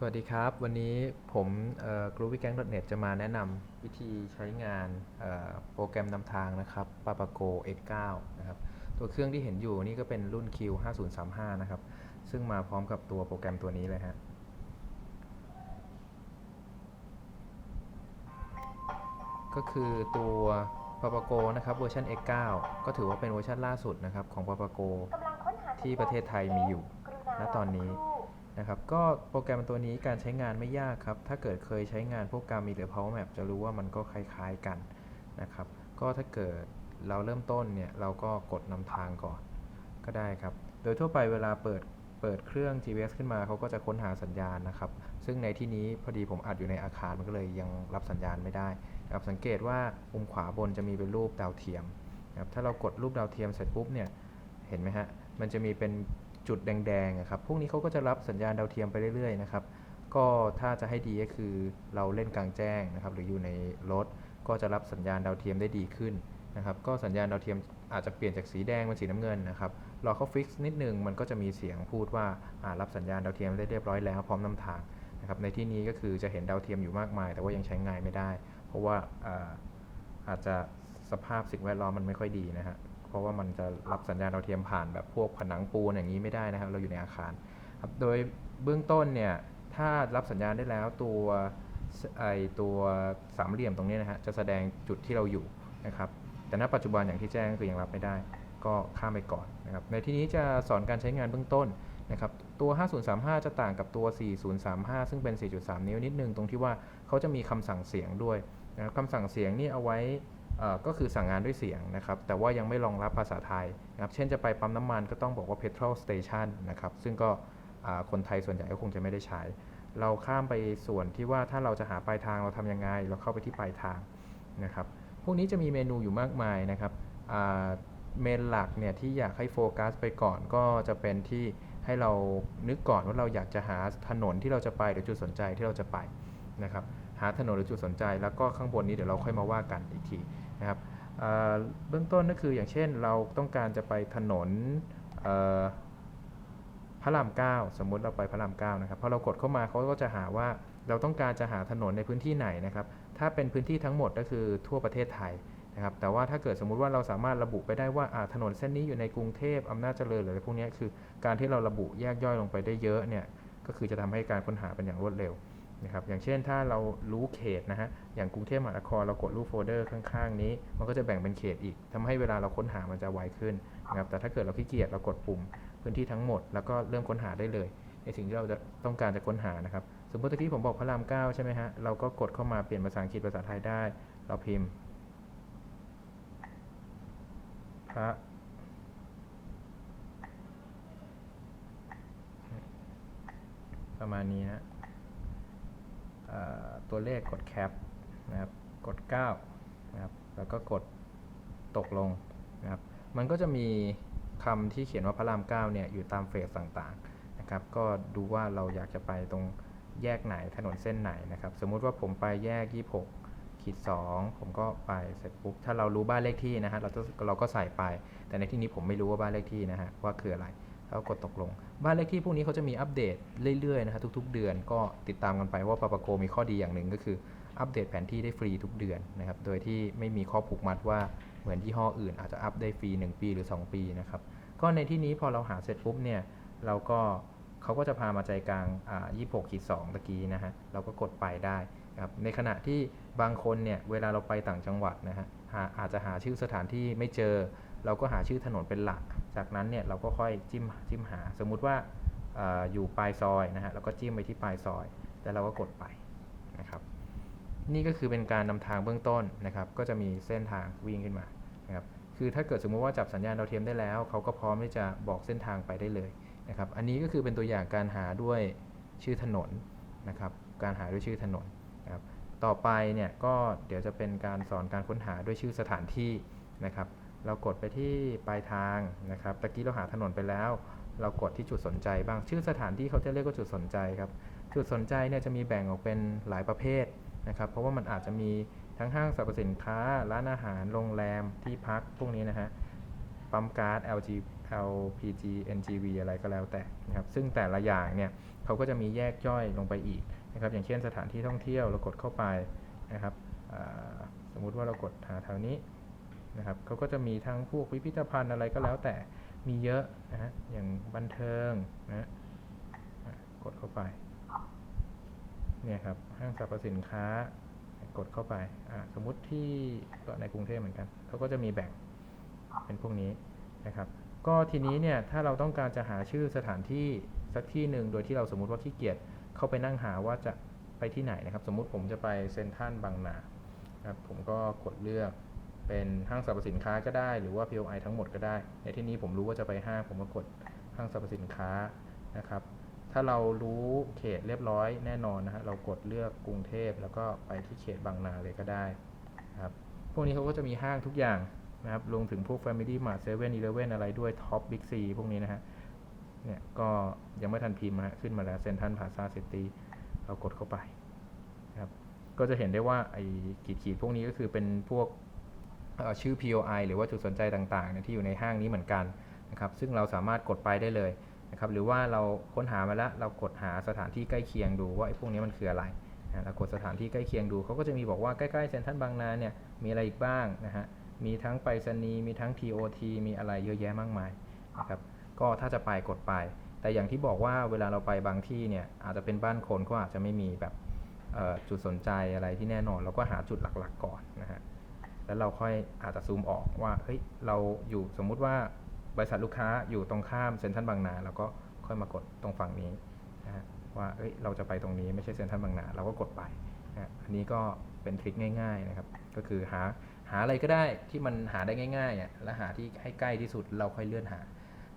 สวัสดีครับ วันนี้ผมกรุ๊ปวิแกง .net จะมาแนะนำวิธีใช้งานเอ่อโปรแกรมนำทางนะครับ Papago X9 นะครับ ตัวเครื่องที่เห็นอยู่นี่ก็เป็นรุ่น Q5035 นะครับ ซึ่งมาพร้อมกับตัวโปรแกรมตัวนี้เลยฮะ ก็คือตัว Papago นะครับเวอร์ชัน X9 ก็ถือว่าเป็นเวอร์ชันล่าสุดนะครับของ Papago ที่ประเทศไทยมีอยู่ณตอนนี้ นะครับก็โปรแกรมตัวนี้การใช้งานไม่ยากครับ ถ้าเกิดเคยใช้งานพวกการมีหรือ Power Map จะรู้ว่ามันก็คล้ายๆกันนะครับ ก็ถ้าเกิดเราเริ่มต้นเนี่ยเราก็กดนำทางก่อนก็ได้ครับ โดยทั่วไปเวลาเปิดเปิดเครื่อง GPS ขึ้นมาเขาก็จะค้นหาสัญญาณนะครับ ซึ่งในที่นี้พอดีผมอัดอยู่ในอาคารมันก็เลยยังรับสัญญาณไม่ได้นะครับสังเกตว่ามุมขวาบนจะมีเป็นรูปดาวเทียมนะครับถ้าเรากดรูปดาวเทียมเสร็จปุ๊บเนี่ยเห็นไหมฮะมันจะมีเป็น จุดแดงๆอะครับพวกนี้เขาก็จะรับสัญญาณดาวเทียมไปเรื่อยๆนะครับก็ถ้าจะให้ดีก็คือเราเล่นกลางแจ้งนะครับ หรืออยู่ในรถ ก็จะรับสัญญาณดาวเทียมได้ดีขึ้นนะครับ ก็สัญญาณดาวเทียมอาจจะเปลี่ยนจากสีแดงเป็นสีน้ำเงินนะครับรอเขาฟิกซ์นิดนึงมันก็จะมีเสียงพูดว่ารับสัญญาณดาวเทียมได้เรียบร้อยแล้วพร้อมนำทางนะครับในที่นี้ก็คือจะเห็นดาวเทียมอยู่มากมาย แต่ว่ายังใช้งานไม่ได้ เพราะว่าอาอาจจะสภาพสิ่งแวดล้อมมันไม่ค่อยดีนะฮะ เพราะว่ามันจะรับสัญญาณดาวเทียมผ่านแบบพวกผนังปูนอย่างนี้ไม่ได้นะครับ เราอยู่ในอาคารครับโดยเบื้องต้นเนี่ยถ้ารับสัญญาณได้แล้วตัวไอตัวสามเหลี่ยมตรงนี้นะฮะจะแสดงจุดที่เราอยู่นะครับแต่ณปัจจุบันอย่างที่แจ้งคือยังรับไม่ได้ ก็ข้ามไปก่อนนะครับในที่นี้จะสอนการใช้งานเบื้องต้นนะครับตัว 5035 จะต่างกับตัว 4035 ซึ่งเป็น 4.3 นิ้วนิดนึงตรงที่ว่าเขาจะมีคำสั่งเสียงด้วยนะครับคำสั่งเสียงนี่เอาไว้ ก็คือสั่งงานด้วยเสียงนะครับ แต่ว่ายังไม่รองรับภาษาไทยนะครับ เช่นจะไปปั๊มน้ำมันก็ต้องบอกว่า petrol station นะครับ ซึ่งก็คนไทยส่วนใหญ่ก็คงจะไม่ได้ใช้ เราข้ามไปส่วนที่ว่าถ้าเราจะหาปลายทางเราทำยังไง เราเข้าไปที่ปลายทางนะครับ พวกนี้จะมีเมนูอยู่มากมายนะครับเมนหลักเนี่ยที่อยากให้โฟกัสไปก่อนก็จะเป็นที่ให้เรานึกก่อนว่าเราอยากจะหาถนนที่เราจะไปหรือจุดสนใจที่เราจะไปนะครับหาถนนหรือจุดสนใจ แล้วก็ข้างบนนี้เดี๋ยวเราค่อยมาว่ากันอีกที นะครับเบื้องต้นก็คืออย่างเช่นเราต้องการจะไปถนนพระราม9สมมุติเราไปพระราม9นะครับพอเรากดเข้ามาเขาก็จะหาว่าเราต้องการจะหาถนนในพื้นที่ไหนนะครับ ถ้าเป็นพื้นที่ทั้งหมดก็คือทั่วประเทศไทยนะครับ แต่ว่าถ้าเกิดสมมุติว่าเราสามารถระบุไปได้ว่าถนนเส้นนี้อยู่ในกรุงเทพอำนาจเจริญหรืออะไรพวกนี้คือ การที่เราระบุแยกย่อยลงไปได้เยอะเนี่ยก็คือจะทำให้การค้นหาเป็นอย่างรวดเร็ว นะครับอย่างเช่นถ้าเรารู้เขตนะฮะอย่างกรุงเทพมหานครเรากดรูปโฟลเดอร์ข้างๆ นี้ มันก็จะแบ่งเป็นเขตอีกทำให้เวลาเราค้นหามันจะไวขึ้นนะครับแต่ถ้าเกิดเราขี้เกียจเรากดปุ่มพื้นที่ทั้งหมด แล้วก็เริ่มค้นหาได้เลย ในสิ่งที่เราจะต้องการจะค้นหานะครับสมมติที่ผมบอกพระราม9ใช่ไหมฮะเราก็กดเข้ามาเปลี่ยนภาษาอังกฤษภาษาไทยได้ เราพิมพ์ พระประมาณนี้นะ ตัวเลขกดแคปนะครับกด9นะครับแล้วก็กดตกลงนะครับมันก็จะมีคำที่เขียนว่าพระราม9เนี่ยอยู่ตามเฟสต่างๆนะครับก็ดูว่าเราอยากจะไปตรงแยกไหนถนนเส้นไหนนะครับสมมุติว่าผมไปแยก 26ขีด2ผมก็ไปเสร็จปุ๊บถ้าเรารู้บ้านเลขที่นะฮะเราเราก็ใส่ไป แต่ในที่นี้ผมไม่รู้ว่าบ้านเลขที่นะฮะว่าคืออะไร แล้วกดตกลง บ้านเลขที่พวกนี้เขาจะมีอัปเดตเรื่อยๆนะครับทุก ๆ เดือนก็ติดตามกันไปว่าปาปาโกมีข้อดีอย่างหนึ่งก็คืออัปเดตแผนที่ได้ฟรีทุกเดือนนะครับโดยที่ไม่มีข้อผูกมัดว่าเหมือนยี่ห้ออื่น อาจจะอัปได้ฟรี 1 ปีหรือ 2 ปีนะครับก็ในที่นี้พอเราหาเสร็จปุ๊บเนี่ยเราก็เขาก็จะพามาใจกลางอ่า26ขีด2ตะกี้นะฮะเราก็กดไปได้ครับในขณะที่บางคนเนี่ยเวลาเราไปต่างจังหวัดนะฮะอาจจะหาชื่อสถานที่ไม่เจอ เราก็หาชื่อถนนเป็นหลัก จากนั้นเนี่ยเราก็ค่อยจิ้มจิ้มหา สมมุติว่าออยู่ปลายซอยนะฮะเราก็จิ้มไปที่ปลายซอย แล้วเราก็กดไปนะครับ นี่ก็คือเป็นการนำทางเบื้องต้นนะครับ ก็จะมีเส้นทางวิ่งขึ้นมานะครับ คือถ้าเกิดสมมุติว่าจับสัญญาณดาวเทียมได้แล้ว เขาก็พร้อมที่จะบอกเส้นทางไปได้เลยนะครับ อันนี้ก็คือเป็นตัวอย่างการหาด้วยชื่อถนนนะครับ การหาด้วยชื่อถนนนะครับ ต่อไปเนี่ยก็เดี๋ยวจะเป็นการสอนการค้นหาด้วยชื่อสถานที่นะครับ เรากดไปที่ปลายทางนะครับ ตะกี้เราหาถนนไปแล้ว เรากดที่จุดสนใจบ้าง ชื่อสถานที่เขาจะเรียกว่าจุดสนใจครับ จุดสนใจเนี่ยจะมีแบ่งออกเป็นหลายประเภทนะครับ เพราะว่ามันอาจจะมีทั้งห้างสรรพสินค้า ร้านอาหาร โรงแรม ที่พัก พวกนี้นะฮะ ปั๊มก๊าซ LG LPG NGV อะไรก็แล้วแต่นะครับ ซึ่งแต่ละอย่างเนี่ยเขาก็จะมีแยกย่อยลงไปอีกนะครับ อย่างเช่นสถานที่ท่องเที่ยว เรากดเข้าไปนะครับ สมมุติว่าเรากดหาแถวนี้ นะครับเขาก็จะมีทั้งพวกพิพิธภัณฑ์อะไรก็แล้วแต่มีเยอะนะฮะอย่างบันเทิงนะกดเข้าไปเนี่ยครับห้างสรรพสินค้ากดเข้าไปอ่าสมมุติที่ก็ในกรุงเทพเหมือนกันเขาก็จะมีแบ่งเป็นพวกนี้นะครับ ก็ทีนี้เนี่ยถ้าเราต้องการจะหาชื่อสถานที่สักที่หนึ่งโดยที่เราสมมติว่าขี้เกียจเข้าไปนั่งหาว่าจะไปที่ไหนนะครับ สมมุติผมจะไปเซนทัลบางนานะครับผมก็กดเลือก เป็นห้างสรรพสินค้าก็ได้หรือว่า POI ทั้งหมดก็ได้ ในที่นี้ผมรู้ว่าจะไปห้างผมก็กดห้างสรรพสินค้านะครับ ถ้าเรารู้เขตเรียบร้อยแน่นอนนะฮะเรากดเลือกกรุงเทพแล้วก็ไปที่เขตบางนาเลยก็ได้นะครับพวกนี้เขาก็จะมีห้างทุกอย่างนะครับรวมถึงพวก Family Mart 7 e เ e ่ e ออะไรด้วย Top Big C พวกนี้นะฮะเนี่ยก็ยังไม่ทันพิมพ์ฮะขึ้นมาแล้วเซนทันพาซาซิตี้เรากดเข้าไปนะครับก็จะเห็นได้ว่าไอ้ขีดๆพวกนี้ก็คือเป็นพวก ชื่อ POI หรือว่าจุดสนใจต่างๆ ที่อยู่ในห้างนี้เหมือนกันนะครับซึ่งเราสามารถกดไปได้เลยนะครับหรือว่าเราค้นหามาแล้วเรากดหาสถานที่ใกล้เคียงดูว่าไอ้พวกนี้มันคืออะไรนะเรากดสถานที่ใกล้เคียงดูเขาก็จะมีบอกว่าใกล้ๆเซ็นทรัลบางนาเนี่ยมีอะไรอีกบ้างนะฮะมีทั้งไปรษณีย์มีทั้ง TOT มีอะไรเยอะแยะมากมายนะครับก็ถ้าจะไปกดไป แต่อย่างที่บอกว่าเวลาเราไปบางที่เนี่ยอาจจะเป็นบ้านคนก็อาจจะไม่มีแบบจุดสนใจอะไรที่แน่นอนเราก็หาจุดหลักๆก่อนนะฮะ แล้วเราค่อยอาจจะซูมออกว่าเฮ้ยเราอยู่สมมุติว่าบริษัทลูกค้าอยู่ตรงข้ามเซ็นทรัลบางนาเราก็ค่อยมากดตรงฝั่งนี้นะฮะว่าเอ้ยเราจะไปตรงนี้ไม่ใช่เซ็นทรัลบางนาเราก็กดไปนะฮะอันนี้ก็เป็นทริคง่าย ๆนะครับ ก็คือหาหาอะไรก็ได้ที่มันหาได้ง่ายๆอะและหาที่ให้ใกล้ที่สุดเราค่อยเลื่อนหา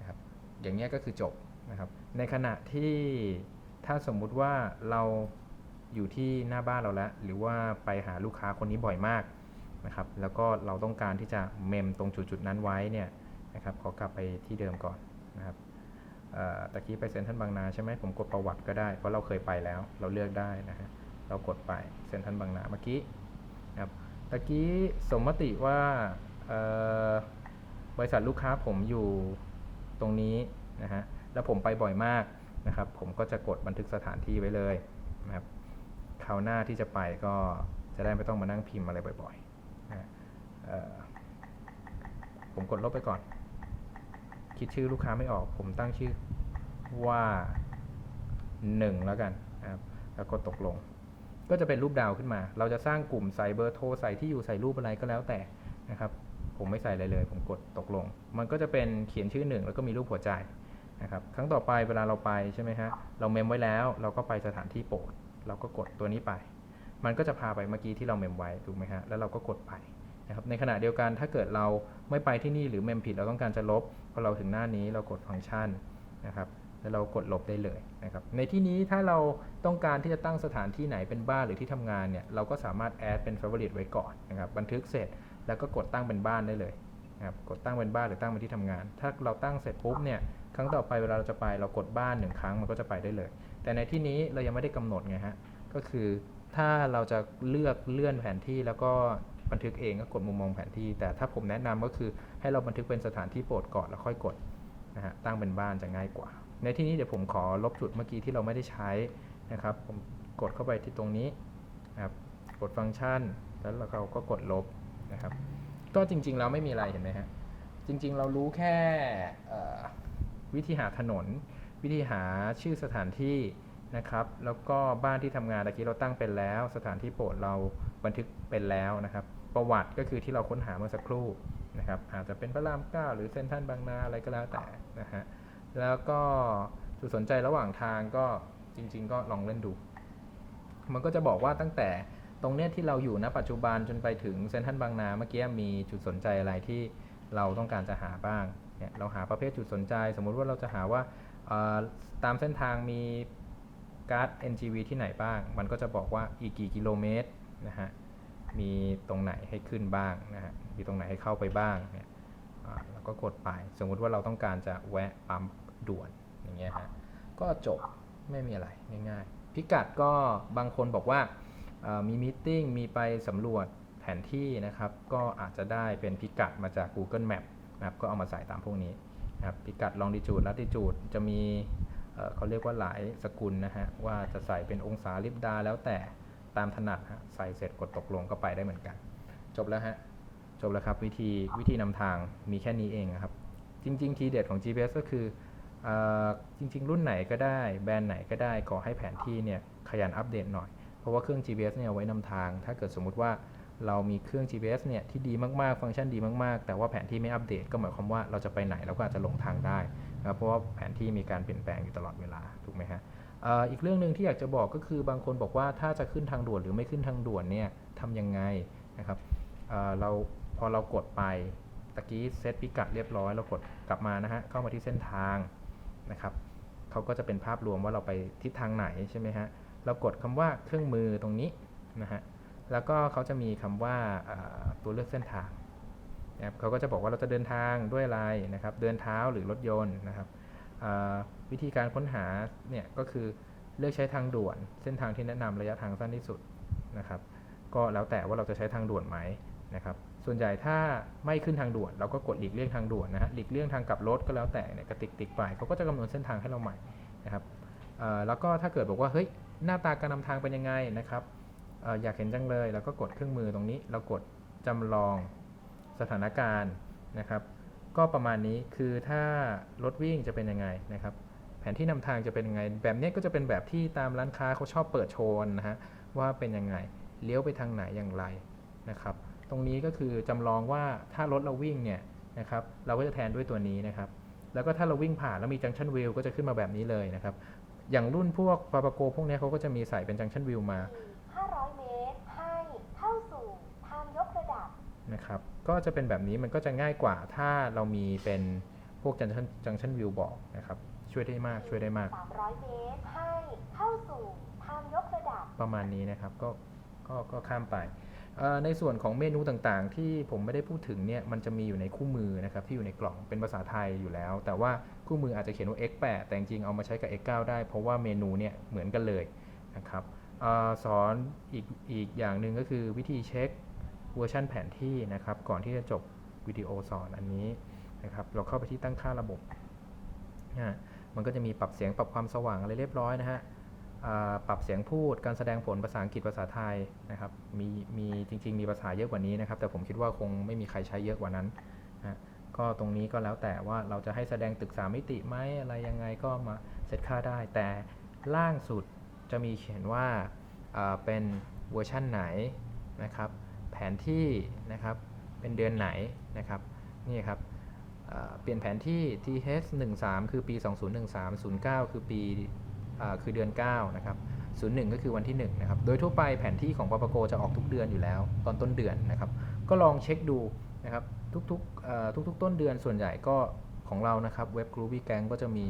นะครับอย่างเงี้ก็คือจบนะครับ ในขณะที่ถ้าสมมุติว่าเราอยู่ที่หน้าบ้านเราแล้ว หรือว่าไปหาลูกค้าคนนี้บ่อยมาก นะครับ แล้วก็เราต้องการที่จะเมมตรงจุดๆนั้นไว้เนี่ยนะครับ ขอกลับไปที่เดิมก่อนนะครับตะกี้ไปเซ็นทรัลบางนาใช่ไหมผมกดประวัติก็ได้ เพราะเราเคยไปแล้ว เราเลือกได้นะฮะ เรากดไปเซ็นทรัลบางนาเมื่อกี้นะครับ ตะกี้สมมติว่าบริษัทลูกค้าผมอยู่ตรงนี้นะฮะ แล้วผมไปบ่อยมากนะครับ ผมก็จะกดบันทึกสถานที่ไว้เลยนะครับ คราวหน้าที่จะไปก็จะได้ไม่ต้องมานั่งพิมพ์อะไรบ่อย ผมกดลบไปก่อน คิดชื่อลูกค้าไม่ออก ผมตั้งชื่อว่า 1 แล้วกันนะครับแล้วกดตกลง ก็จะเป็นรูปดาวขึ้นมา เราจะสร้างกลุ่มใส่เบอร์โทรใส่ที่อยู่ใส่รูปอะไรก็แล้วแต่นะครับ ผมไม่ใส่อะไรเลย ผมกดตกลง มันก็จะเป็นเขียนชื่อหนึ่งแล้วก็มีรูปหัวใจนะครับ ครั้งต่อไปเวลาเราไปใช่ไหมฮะ เราเมมไว้แล้ว เราก็ไปสถานที่โปรด เราก็กดตัวนี้ไป มันก็จะพาไปเมื่อกี้ที่เราเมมไว้ถูกไหมฮะ แล้วเราก็กดไป นะครับในขณะเดียวกันถ้าเกิดเราไม่ไปที่นี่หรือเมมผิดเราต้องการจะลบพอเราถึงหน้านี้เรากดฟังก์ชันนะครับแล้วเรากดลบได้เลยนะครับในที่นี้ถ้าเราต้องการที่จะตั้งสถานที่ไหนเป็นบ้านหรือที่ทำงานเนี่ยเราก็สามารถแอดเป็น favorite ไว้ก่อนนะครับบันทึกเสร็จแล้วก็กดตั้งเป็นบ้านได้เลยนะครับกดตั้งเป็นบ้านหรือตั้งเป็นที่ทำงาน ถ้าเราตั้งเสร็จปุ๊บเนี่ยครั้งต่อไปเวลาเราจะไปเรากดบ้านหนึ่งครั้งมันก็จะไปได้เลย แต่ในที่นี้เรายังไม่ได้กำหนดไงฮะก็คือถ้าเราจะเลือกเลื่อนแผนที่แล้วก็ บันทึกเองก็กดมุมมองแผนที่ แต่ถ้าผมแนะนำก็คือให้เราบันทึกเป็นสถานที่โปรดก่อนแล้วค่อยกดนะฮะตั้งเป็นบ้านจะง่ายกว่า ในที่นี้เดี๋ยวผมขอลบจุดเมื่อกี้ที่เราไม่ได้ใช้นะครับ ผมกดเข้าไปที่ตรงนี้นะครับกดฟังก์ชัน แล้วเราก็กดลบนะครับ ก็จริงๆแล้วไม่มีอะไรเห็นไหมฮะจริงๆ เรารู้แค่วิธีหาถนน วิธีหาชื่อสถานที่ นะครับ แล้วก็บ้านที่ทำงานตะกี้เราตั้งเป็นแล้ว สถานที่โปรดเราบันทึกเป็นแล้วนะครับ ประวัติก็คือที่เราค้นหาเมื่อสักครู่นะครับ อาจจะเป็นพระรามเก้าหรือเซนทรัลบางนาอะไรก็แล้วแต่นะฮะ แล้วก็จุดสนใจระหว่างทางก็จริง ๆ ก็ลองเล่นดู มันก็จะบอกว่าตั้งแต่ตรงเนี้ยที่เราอยู่ณปัจจุบันจนไปถึงเซนทรัลบางนาเมื่อกี้มีจุดสนใจอะไรที่เราต้องการจะหาบ้างเนี่ยเราหาประเภทจุดสนใจ สมมุติว่าเราจะหาว่าตามเส้นทางมี การ์ด NGV ที่ไหนบ้าง มันก็จะบอกว่าอีกกี่กิโลเมตรนะฮะ มีตรงไหนให้ขึ้นบ้างนะฮะ มีตรงไหนให้เข้าไปบ้างเนี่ยอ่าแล้วก็กดไป สมมุติว่าเราต้องการจะแวะปั๊มด่วนอย่างเงี้ยฮะ ก็จบไม่มีอะไรง่ายๆ พิกัดก็บางคนบอกว่ามีมิ팅มีไปสำรวจแผนที่นะครับ ก็อาจจะได้เป็นพิกัดมาจาก Google Map นะครับ ก็เอามาใส่ตามพวกนี้นะครับ พิกัด longitude latitude จะมี เขาเรียกว่าหลายสกุลนะฮะว่าจะใส่เป็นองศาลิบดาแล้วแต่ตามถนัดฮะใส่เสร็จกดตกลงก็ไปได้เหมือนกัน จบแล้วฮะจบแล้วครับวิธีวิธีนำทางมีแค่นี้เองครับ จริง ๆ ทีเด็ดของ GPS ก็คืออจริง ๆ รุ่นไหนก็ได้แบรนด์ไหนก็ได้ขอให้แผนที่เนี่ยขยันอัปเดตหน่อย เพราะว่าเครื่อง GPS เนี่ยไว้นำทาง ถ้าเกิดสมมุติว่าเรามีเครื่อง GPS เนี่ยที่ดีมากๆ ฟังก์ชันดีมากๆ แต่ว่าแผนที่ไม่อัปเดตก็หมายความว่าเราจะไปไหนเราก็อาจจะหลงทางได้ นะครับเพราะว่าแผนที่มีการเปลี่ยนแปลงอยู่ตลอดเวลาถูกไหมฮะอีกเรื่องหนึ่งที่อยากจะบอกก็คือบางคนบอกว่าถ้าจะขึ้นทางด่วนหรือไม่ขึ้นทางด่วนเนี่ยทำยังไงนะครับเเราพอเรากดไปตะกี้เซตพิกัดเรียบร้อยเรากดกลับมานะฮะเข้ามาที่เส้นทางนะครับเขาก็จะเป็นภาพรวมว่าเราไปทิศทางไหนใช่ไหมฮะเรากดคำว่าเครื่องมือตรงนี้นะฮะแล้วก็เขาจะมีคำว่าตัวเลือกเส้นทาง นะครับเขาก็จะบอกว่าเราจะเดินทางด้วยอะไรนะครับ เดินเท้าหรือรถยนต์นะครับวิธีการค้นหาเนี่ยก็คือเลือกใช้ทางด่วน เส้นทางที่แนะนำระยะทางสั้นที่สุดนะครับ ก็แล้วแต่ว่าเราจะใช้ทางด่วนไหมนะครับ ส่วนใหญ่ถ้าไม่ขึ้นทางด่วน เราก็กดหลีกเลี่ยงทางด่วนนะฮะหลีกเลี่ยงทางกลับรถก็แล้วแต่เนี่ยกระติกติ๊กไปเขาก็จะคำนวณเส้นทางให้เราใหม่นะครับแล้วก็ถ้าเกิดบอกว่าเฮ้ยหน้าตาการนำทางเป็นยังไงนะครับอออยากเห็นจังเลยเราก็กดเครื่องมือตรงนี้ เรากดจำลอง สถานการณ์นะครับ ก็ประมาณนี้คือถ้ารถวิ่งจะเป็นยังไงนะครับ แผนที่นำทางจะเป็นยังไง แบบนี้ก็จะเป็นแบบที่ตามร้านค้าเขาชอบเปิดโชว์นะฮะว่าเป็นยังไงเลี้ยวไปทางไหนอย่างไรนะครับ ตรงนี้ก็คือจำลองว่าถ้ารถเราวิ่งเนี่ยนะครับ เราก็จะแทนด้วยตัวนี้นะครับ แล้วก็ถ้าเราวิ่งผ่านแล้วมีจังชันวิวก็จะขึ้นมาแบบนี้เลยนะครับ อย่างรุ่นพวกปาปาโกพวกนี้เขาก็จะมีใส่เป็นจังชันวิวมา500เมตร ให้เข้าสู่ทางยกระดับ นะครับ ก็จะเป็นแบบนี้มันก็จะง่ายกว่าถ้าเรามีเป็นพวกจังชันจังชันวิวบอกนะครับ ช่วยได้มากช่วยได้มาก 300 เมตรให้เข้าสู่ทางยกระดับ ประมาณนี้นะครับก็ก็ก็ข้ามไปเอ่อในส่วนของเมนูต่างๆ ที่ผมไม่ได้พูดถึงเนี่ยมันจะมีอยู่ในคู่มือนะครับที่อยู่ในกล่องเป็นภาษาไทยอยู่แล้ว แต่ว่าคู่มืออาจจะเขียนว่า X8 แต่จริงๆเอามาใช้กับ X9 ได้ เพราะว่าเมนูเนี่ยเหมือนกันเลยนะครับเออสอนอีกอีกอย่างหนึ่งก็คือวิธีเช็ค เวอร์ชันแผนที่นะครับ ก่อนที่จะจบวิดีโอสอนอันนี้นะครับ เราเข้าไปที่ตั้งค่าระบบนะมันก็จะมีปรับเสียงปรับความสว่างอะไรเรียบร้อยนะฮะปรับเสียงพูดการแสดงผลภาษาอังกฤษภาษาไทยนะครับ มีมีจริง ๆ มีภาษาเยอะกว่านี้นะครับ แต่ผมคิดว่าคงไม่มีใครใช้เยอะกว่านั้นนะก็ตรงนี้ก็แล้วแต่ว่าเราจะให้แสดงตึกสามมิติไหมอะไรยังไงก็มาเซตค่าได้ แต่ล่างสุดจะมีเขียนว่าอ่าเป็นเวอร์ชั่นไหนนะครับ แผนที่นะครับเป็นเดือนไหนนะครับนี่ครับเปลี่ยนแผนที่ TH 1 3คือปี 2013 09 คือปีอคือเดือน 9 นะครับ 01 ก็คือวันที่ 1 นะครับ โดยทั่วไปแผนที่ของปปโกจะออกทุกเดือนอยู่แล้ว ตอนต้นเดือนนะครับ ก็ลองเช็คดูนะครับทุกๆทุกๆ ต้นเดือนส่วนใหญ่ก็ของเรานะครับเว็บ Groovy Gang ก็จะมี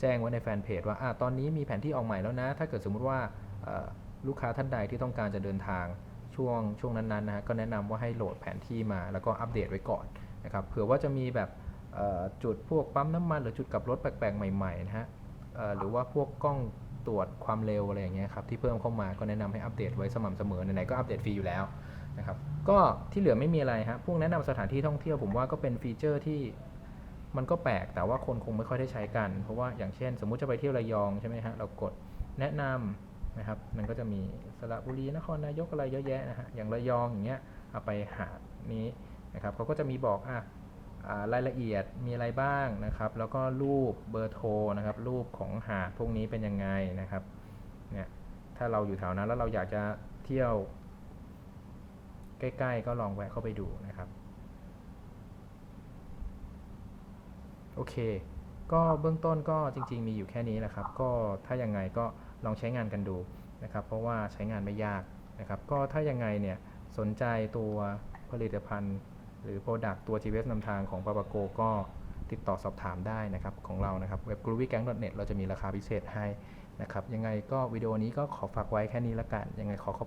แจ้งไว้ในแฟนเพจว่าอตอนนี้มีแผนที่ออกใหม่แล้วนะ ถ้าเกิดสมมุติว่าลูกค้าท่านใดที่ต้องการจะเดินทาง ช่วงช่วงนั้นๆนะฮะก็แนะนำว่าให้โหลดแผนที่มาแล้วก็อัปเดตไว้ก่อนนะครับเผื่อว่าจะมีแบบจุดพวกปั๊มน้ำมันหรือจุดกลับรถแปลกๆใหม่ๆนะฮะหรือว่าพวกกล้องตรวจความเร็วอะไรอย่างเงี้ยครับที่เพิ่มเข้ามาก็แนะนำให้อัปเดตไว้สม่ำเสมอไหนๆก็อัปเดตฟรีอยู่แล้วนะครับก็ที่เหลือไม่มีอะไรฮะพวกแนะนำสถานที่ท่องเที่ยวผมว่าก็เป็นฟีเจอร์ที่มันก็แปลกแต่ว่าคนคงไม่ค่อยได้ใช้กัน เพราะว่าอย่างเช่น สมมุติจะไปเที่ยวระยองใช่ไหมฮะเรากดแนะนำ นะครับ มันก็จะมีสระบุรีนครนายกอะไรเยอะแยะนะฮะอย่างระยองอย่างเงี้ยเอาไปหาดนี้นะครับเขาก็จะมีบอกอะรายละเอียดมีอะไรบ้างนะครับ แล้วก็รูปเบอร์โทรนะครับ รูปของหาดพวกนี้เป็นยังไงนะครับเนี่ยถ้าเราอยู่แถวนั้นแล้วเราอยากจะเที่ยว ใกล้ ๆ ก็ลองแวะเข้าไปดูนะครับโอเค ก็เบื้องต้นก็จริง ๆ มีอยู่แค่นี้แหละครับ ก็ถ้ายังไงก็ ลองใช้งานกันดูนะครับ เพราะว่าใช้งานไม่ยากนะครับ ก็ถ้ายังไงเนี่ยสนใจตัวผลิตภัณฑ์ หรือ Product ตัว GPS นำทางของปาปาโกก็ติดต่อสอบถามได้นะครับของเรานะครับเว็บ groovygang.net เราจะมีราคาพิเศษให้นะครับ ยังไงก็วิดีโอนี้ก็ขอฝากไว้แค่นี้ละกัน ยังไงขอขอบคุณ